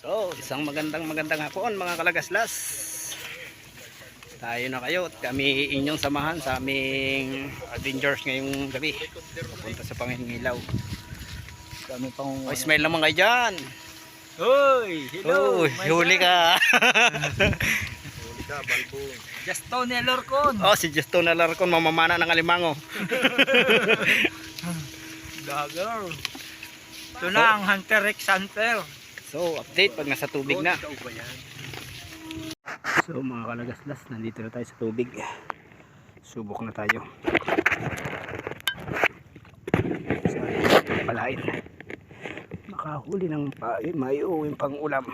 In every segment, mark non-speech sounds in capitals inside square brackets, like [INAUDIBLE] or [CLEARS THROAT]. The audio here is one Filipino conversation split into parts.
So, isang magandang magandang hapon mga kalagaslas. Tayo na kayo at kami inyong samahan sa aming adventures ngayong gabi. Punta sa Pangingilaw. Kami pang... O, smile naman kayo dyan. Hoy! Oh, [LAUGHS] huli ka. Huli ka, balbo. Justo ni Lorcon. oh, si Justo na Larcon, mamamana ng alimango. [LAUGHS] Dagger. Ito na ang Hunter X Hunter. So, update pag nasa tubig na. So, mga kalagaslas, nandito na tayo sa tubig. Subok na tayo. Sa palain. Makahuli ng pa may uwing pang ulam.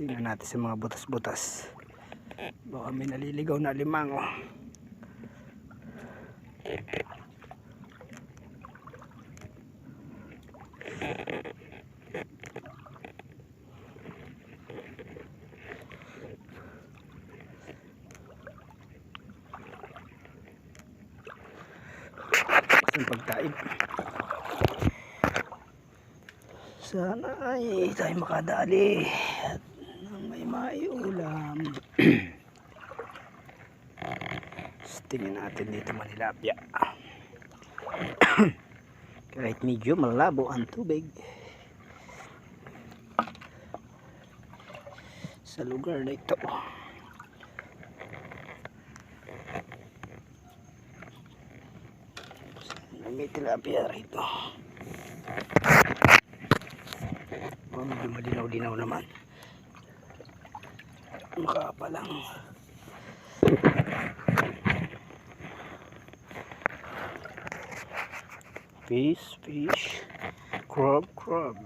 Tingnan natin sa mga butas-butas. Baka may naliligaw na limango. Ang Sana ay tayo makadali at may maiulam. [CLEARS THROAT] Tingnan natin dito manilapya. [CLEARS THROAT] Kahit medyo malabo ang tubig. Sa lugar na ito. May tilapia rito. Oh, medyo malinaw-linaw naman. Makapa lang. Fish, fish. Crab, crab.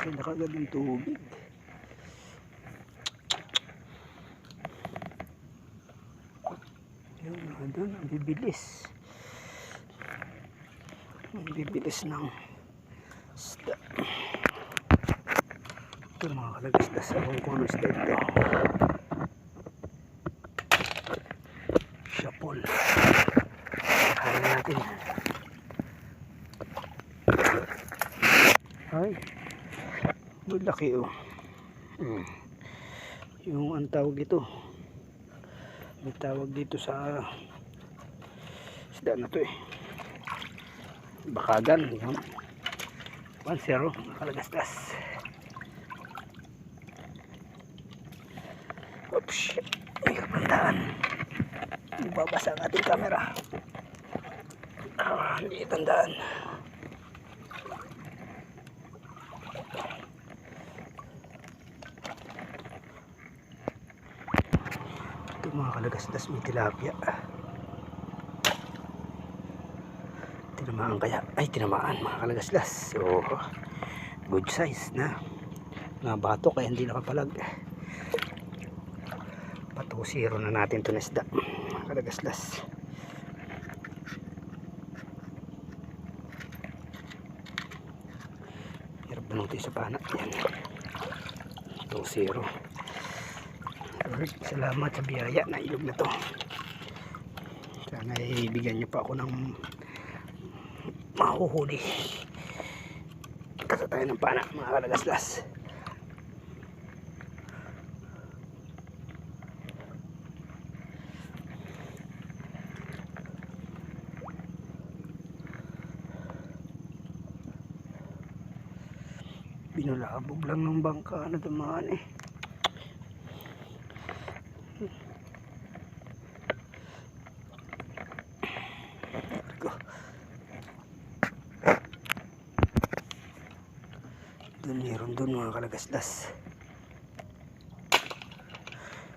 Laki na kagad ng tubig. Yun, mga doon, ang bibilis. Ang bibilis ng isda. Ito mga kalagasdas. Akong kung ano isda ito. Shapol. Kaya natin. Ay. Ang laki oh. Hmm. Yung ang tawag dito. May tawag dito sa isda na to eh. Bakagan. Yan. 1-0. Nakalagastas. Oops. May kapandaan. Ibabasa ang ating camera. Ah, hindi tandaan. Ito mga kalagasdas may tilapia. Tinamaan kaya? Ay, tinamaan mga kalagasdas. So, good size na. Mga bato kaya hindi nakapalag. Patusiro na natin ito na isda. Mga kalagasdas. Hirap ba nung sa pana? Yan. Patusiro. Lord, salamat sa biyaya na ilog na to. Sana ibigyan niyo pa ako ng mahuhuli. Kasa tayo ng pana, mga kalagaslas. Binulabog lang ng bangka na dumaan eh. Doon meron doon mga kalagasdas.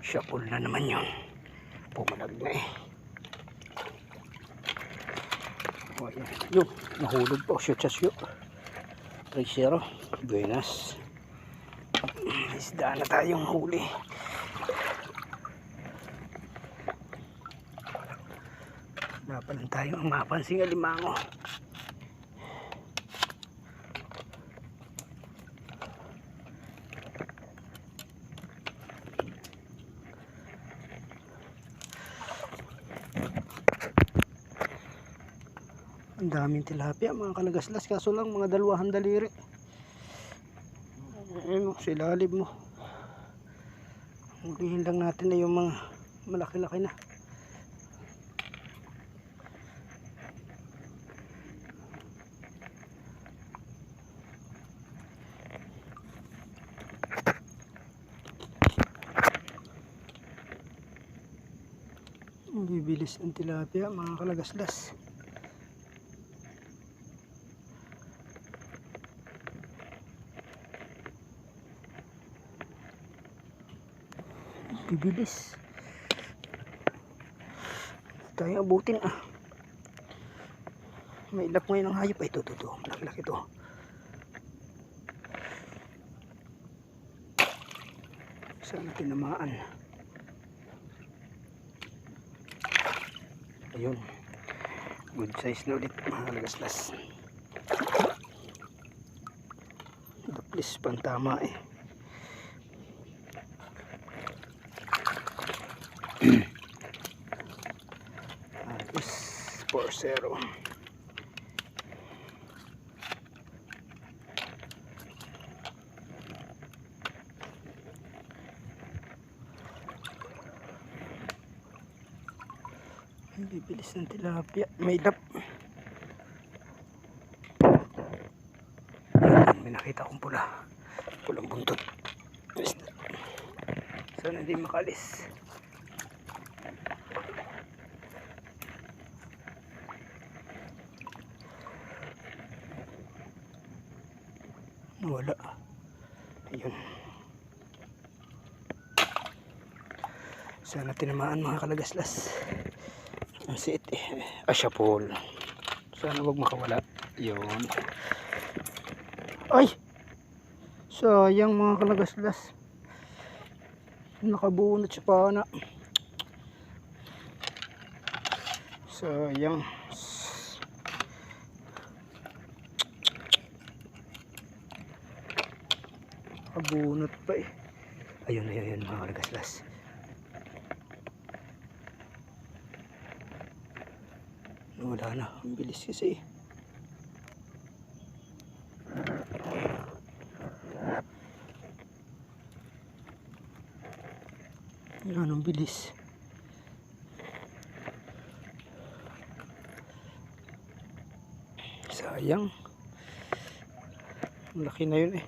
Shakul na naman yun. Pumalag na eh. Oh, yun. Yun, nahulog po. Shoot sa shoot. 3-0. Buenas. isda na tayong huli. Wala pa lang tayong mapansing alimango. Ang daming tilapia, mga kalagaslas. Kaso lang, mga dalawahan daliri. Ayun, oh, sa mo. Hulihin lang natin na yung mga malaki-laki na. Ang Bibilis ng tilapia, mga kalagaslas. Bibilis. Tayo abutin ah. May ilap ngayon ng hayop. Ay, ito, ito, ito. Malaki-laki ito. Sana tinamaan. Ayun. Good size na ulit mga lagaslas. Daplis pantama eh. [CLEARS THROAT] Ayos. 4-0. Bibilis ng tilapia. May lap. May nakita akong pula. Pulang buntot. Sana hindi makalis. Wala. Ayun. Sana tinamaan mga kalagaslas. Ang eh. Asyapol. Sana wag makawala. Yun. Ay! Sayang mga kalagaslas. Nakabunot sa pana. Sayang. Nakabunot pa eh. Ayun, ayun, ayun mga kalagaslas. Wala na. Ang bilis kasi. Yan ang bilis. Sayang. Ang Laki na yun eh.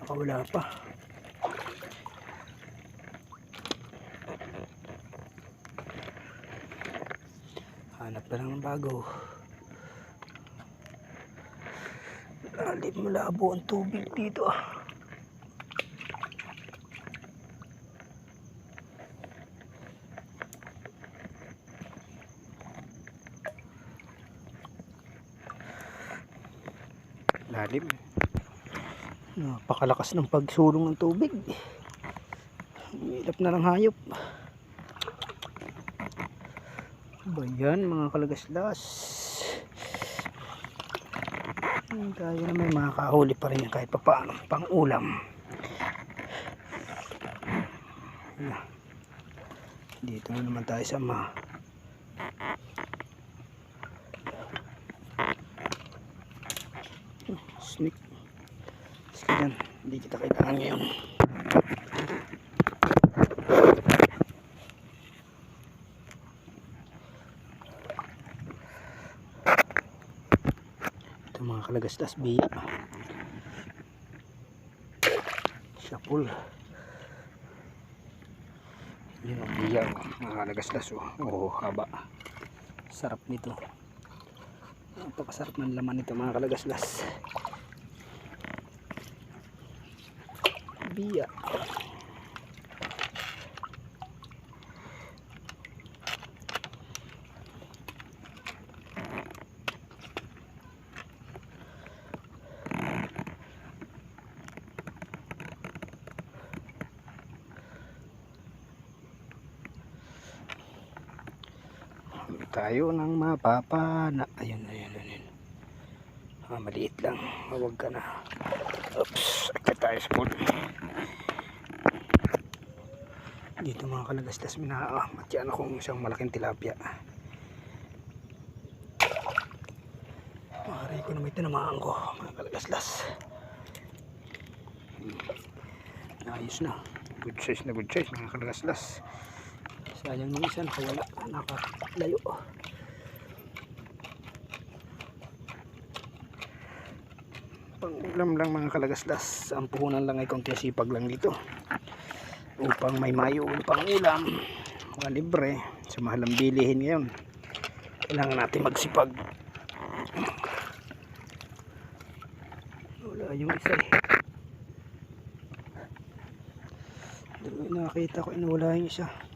Nakawala pa. Na lang ng bago. Lalim malabo ang tubig dito. ah. Lalim. Napakalakas ng pagsulong ng tubig. Hilap na ng hayop. Ba yan mga kalagaslas. Hmm, Tayo na may makakahuli pa rin kahit pa paano. Pang ulam. Yan. Dito na naman tayo sa ma. Sneak. Sige yan. Hindi kita kailangan ngayon. Kalagastas biya. Syapul. Yun ang biya mga kalagastas. Oh, oh haba. Sarap nito. Napakasarap ng laman nito mga kalagaslas. Biya. Tayo ng mapapana. Ayun, ayun, ayun. Ah, maliit lang. Huwag ka na. Oops, agad tayo sa pool. Dito mga kalagastas, minamatyan akong isang malaking tilapia. Maaari ko na may tinamaan ko, mga kalagastas. Hmm. Ayos na. Good size na good size, mga kalagastas. Sayang nung isa nakawala, nakalayo. Pangulam lang mga kalagaslas. Ang puhunan lang ay konti sipag lang dito. Upang may mayo pang ulam. Mga libre. Sa mahal ang bilihin ngayon. Kailangan natin magsipag. Wala yung isa eh. Nakakita ko, inawala yung isa.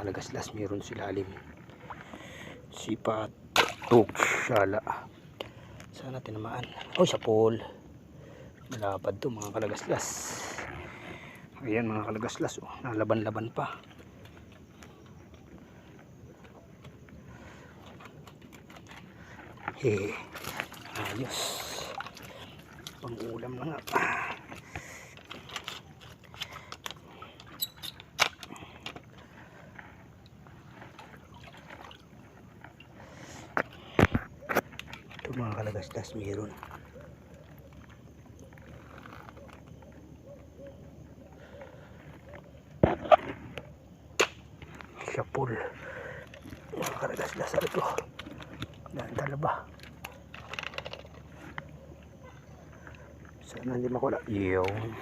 Yun mga kalagaslas, meron sila alim. Sipat, tuk, shala. Sana tinamaan. Oh, sa pool. Malapad to mga kalagaslas. Ayan mga kalagaslas, oh, nalaban-laban pa. He, ayos. Pangulam na nga. Ito mga kalagastas meron. Siya Mga kalagastas ano ito. Dahil talaba. Sana hindi makula. Yung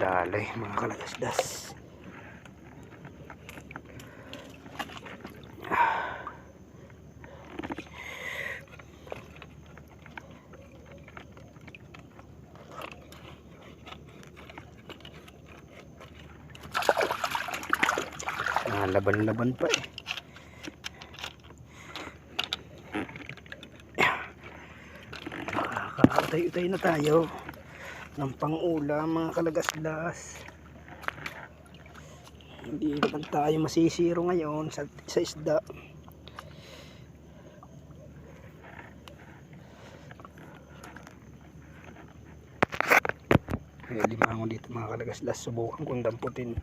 dalay mga kalagasdas. Ah, laban-laban pa eh. Makakatayo-tayo na tayo ng pang-ulam mga kalagaslas. Hindi naman tayo masisiro ngayon sa, sa isda. May limango dito mga kalagaslas. Subukan kong damputin.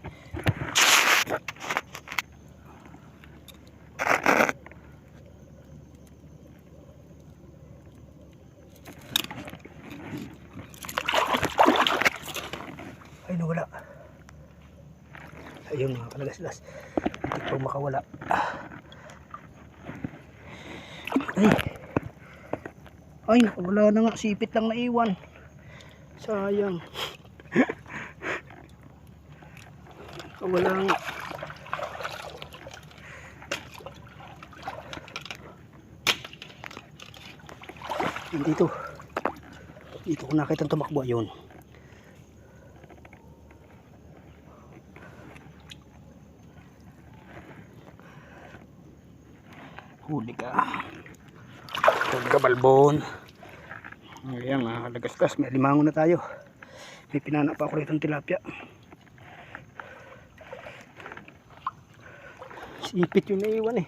Ay, nawala. Ayun mga kalagaslas. Hindi pa makawala. Ay. Ay, wala na nga. Sipit lang naiwan. Sayang. Wala nga. Dito. Dito ko nakita tumakbo yun. Huli ka. Huli ka balbon. Ayan mga kalagastas. May limango na tayo. May pinana pa ako rito ng tilapia. Sipit yung naiwan eh.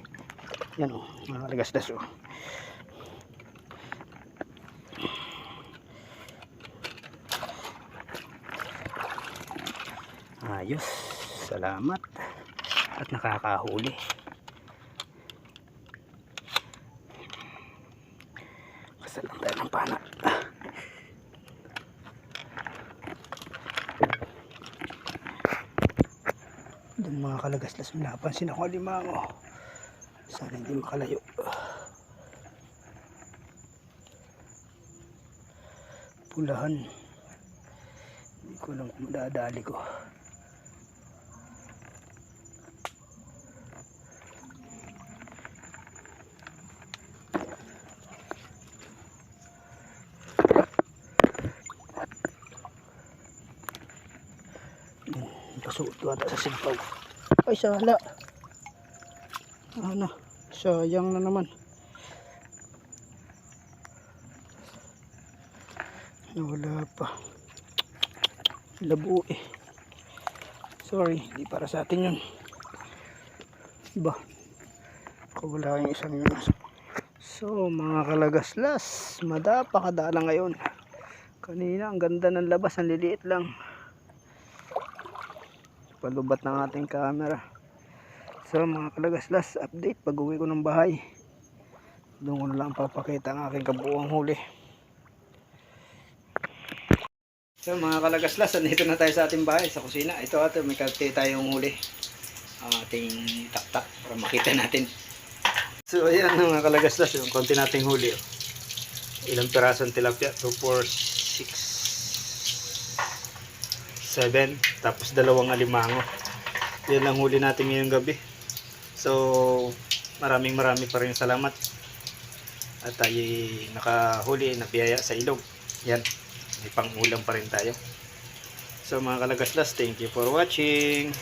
Yan o. Mga kalagastas o. Ayos. Salamat. At nakakahuli. Kasal lang tayo ng pana. Doon mga kalagaslas may napansin ako alimango. Sana hindi makalayo. Pulahan. Hindi ko alam kung madadali ko. Pasuot ko ata sa simpaw. Ay, sala. Ano, sayang na naman. Wala pa. Labo eh. Sorry, hindi para sa atin yun. Iba. Ako wala yung isang yun. So, mga kalagaslas, madapakadala ngayon. Kanina, ang ganda ng labas, ang liliit lang. Palubat ng ating camera. So, mga kalagaslas, update pag uwi ko ng bahay. Doon ko na lang papakita ang aking kabuuang huli. So mga kalagaslas, nandito na tayo sa ating bahay, sa kusina. Ito ate, may karte tayong huli. Ang ating taktak para makita natin. So ayan mga kalagaslas, yung konti nating huli. oh. Ilang pirasong tilapia? 2, 4, 7, tapos dalawang alimango. Yan lang huli natin ngayong gabi. So maraming marami pa rin salamat. At tayo nakahuli, napiyaya sa ilog. Yan may pang-ulam pa rin tayo. So mga kalagaslas, thank you for watching.